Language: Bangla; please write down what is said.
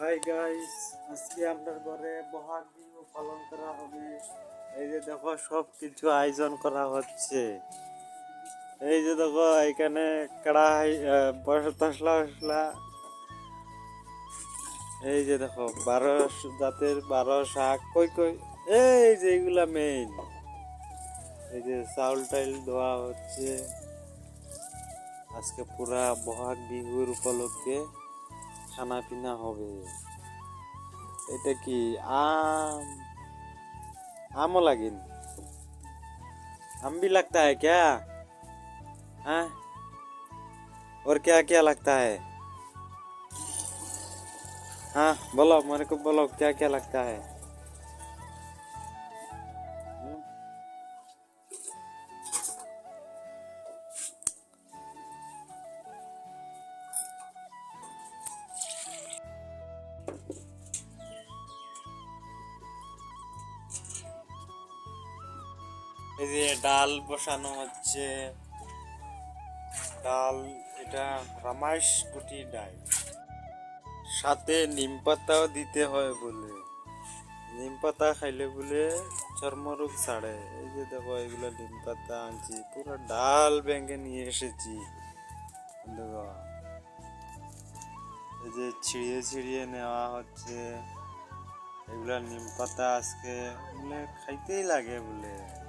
হাই গাইস আজকে আপনার ঘরে বহাগ বিহু পালন করা হবে। এই যে দেখো সব কিছু আয়োজন করা হচ্ছে। এই যে দেখো, এখানে কড়াই তসলা ফসলা। এই যে দেখো, বারো জাতের বারো শাক। কই কই? এই যে এগুলা মেইন এই যে চাউল টাইল ধোয়া হচ্ছে। আজকে পুরা বহাগ বিহুর উপলক্ষে। খানা পিনা হবে এটা কি आम आम लगिन आम भी लगता है क्या हाँ और क्या क्या लगता है हाँ बोलो मेरे को बोलो क्या क्या लगता है এই যে ডাল বসানো হচ্ছে। ডাল, এটা রামাইশ গুটি ডাল। সাথে নিম পাতাও দিতে হয় বলে। নিম পাতা খাইলে বলে চর্মরোগ ছাড়ে। এই যে দেখো, এগুলো নিম পাতা আনছি। পুরো ডাল ব্যাঙ্গে নিয়ে এসেছি। দেখো। এই যে ছিঁড়িয়ে ছিঁড়িয়ে নেওয়া হচ্ছে। এগুলা নিম পাতা আজকে বলে খাইতেই লাগে বলে।